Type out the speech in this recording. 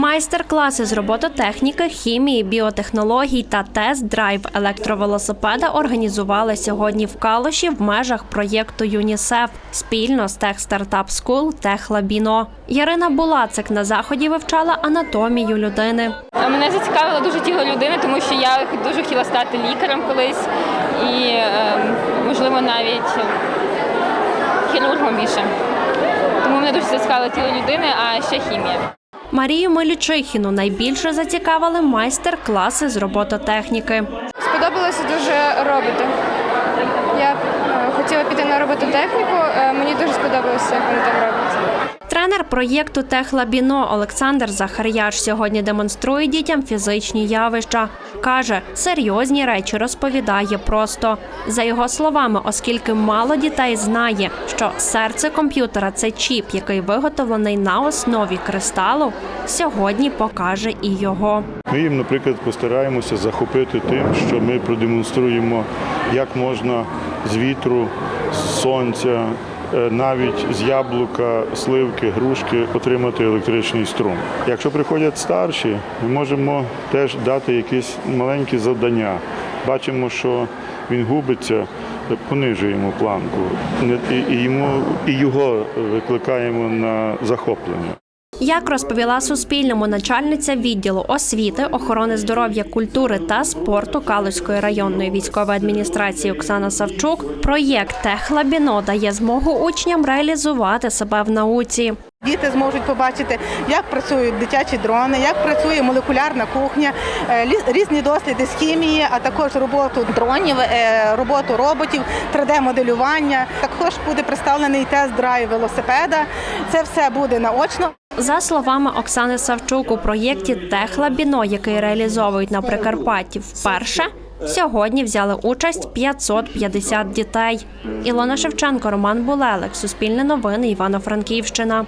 Майстер-класи з робототехніки, хімії, біотехнологій та тест-драйв електровелосипеда організували сьогодні в Калуші в межах проєкту ЮНІСЕФ спільно з Техстартап Скул Техлабіно. Ярина Булацик на заході вивчала анатомію людини. Мене зацікавило дуже тіло людини, тому що я дуже хотіла стати лікарем колись і, е, можливо, навіть хірургом більше. Тому мене дуже зацікавило тіло людини, а ще хімія. Марію Мелічихіну найбільше зацікавили майстер-класи з робототехніки. Сподобалося дуже роботи. Я е, хотіла піти на робототехніку, е, мені дуже сподобалося, як вони там роблять. Тренер проєкту Техлабіно Олександр Захаряш сьогодні демонструє дітям фізичні явища. Каже, серйозні речі розповідає просто. За його словами, оскільки мало дітей знає, що серце комп'ютера це чіп, який виготовлений на основі кристалу, сьогодні покаже і його. Ми їм, наприклад, постараємося захопити тим, що ми продемонструємо, як можна з вітру, з сонця, навіть з яблука, сливки, грушки отримати електричний струм. Якщо приходять старші, ми можемо теж дати якісь маленькі завдання. Бачимо, що він губиться, понижуємо планку і, і, йому, і його викликаємо на захоплення. Як розповіла Суспільному начальниця відділу освіти, охорони здоров'я, культури та спорту Калузької районної військової адміністрації Оксана Савчук, проєкт Техлабіно дає змогу учням реалізувати себе в науці. Діти зможуть побачити, як працюють дитячі дрони, як працює молекулярна кухня, е, різні досліди з хімії, а також роботу дронів, е, роботу роботів, 3D-моделювання. Також буде представлений тест-драйв велосипеда. Це все буде наочно. За словами Оксани Савчук, у проєкті Техлабіно, який реалізовують на Прикарпатті вперше, сьогодні взяли участь 550 дітей. Ілона Шевченко, Роман Булелик, Суспільне новини, Івано-Франківщина.